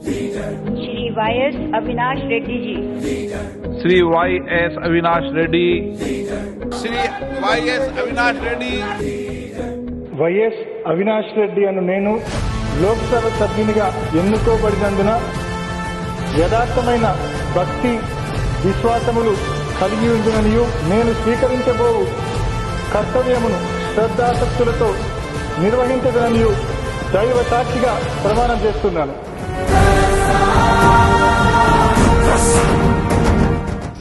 Shri Y S Avinash Reddy ji Shri Y S Avinash Reddy Shri Y S Avinash Reddy Y S Avinash Reddy అను నేను లోక్సభ సభ్యునిగా ఎన్నుకోబడినందున యథార్థమైన భక్తి విశ్వాసములు కలిగి ఉండుననియు నేను స్వీకరించబోవు కర్తవ్యమును శ్రద్ధాసక్తులతో నిర్వహించదననియు దైవ సాక్షిగా ప్రమాణం చేస్తున్నాను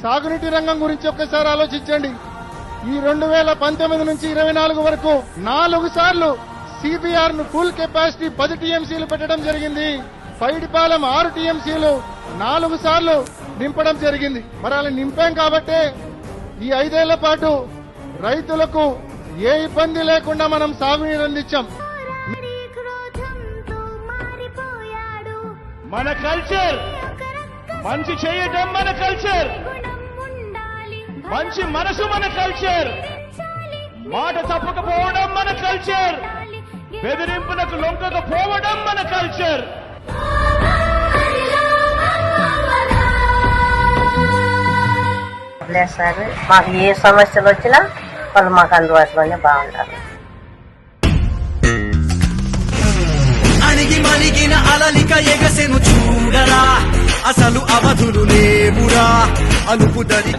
సాగునీటి రంగం గురించి ఒక్కసారి ఆలోచించండి. ఈ రెండు వేల పంతొమ్మిది నుంచి ఇరవై నాలుగు వరకు నాలుగు సార్లు సిబిఆర్ను ఫుల్ కెపాసిటీ పది టీఎంసీలు పెట్టడం జరిగింది. పైడిపాలెం ఆరు టీఎంసీలు నాలుగు సార్లు నింపడం జరిగింది. మరి అలా నింపాం కాబట్టే ఈ ఐదేళ్ళ పాటు రైతులకు ఏ ఇబ్బంది లేకుండా మనం సాగునీరు అందించాం. మన కల్చర్ మంచి చేయటం మన కల్చర్ గుణం ఉండాలి మంచి మనసు మన కల్చర్ మాట తప్పకపోవడం మన కల్చర్ బెదిరింపులకు లొంగకపోవడం మన కల్చర్ లేదు సార్ మాకు ఏ సమస్యలు వచ్చినా వాళ్ళు మాకు అందుబాటులోనే బాగుంటారు. అణిగి మణిగిన అలలిక ఎగసెను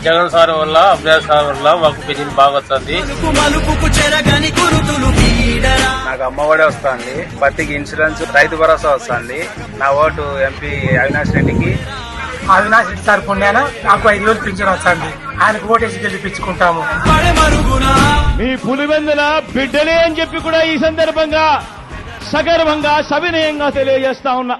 జగన్ సార్ వల్ల అభ్యాస సార్ వల్ల మాకు పెళ్ళి బాగా వస్తుంది నాకు అమ్మఒడి వస్తుంది. పత్తికి ఇన్సూరెన్స్ రైతు భరోసా వస్తుంది. నా ఓటు ఎంపీ అవినాష్ రెడ్డికి. అవినాష్ రెడ్డి సార్ పుణ్యాన నాకు ఐదు రోజులు పింఛన్ వస్తుంది. ఆయనకు ఓటేసి గెలిపించుకుంటాము. మీ పులివెందుల బిడ్డలే అని చెప్పి కూడా ఈ సందర్భంగా సగర్వంగా సవినయంగా తెలియజేస్తా ఉన్నా.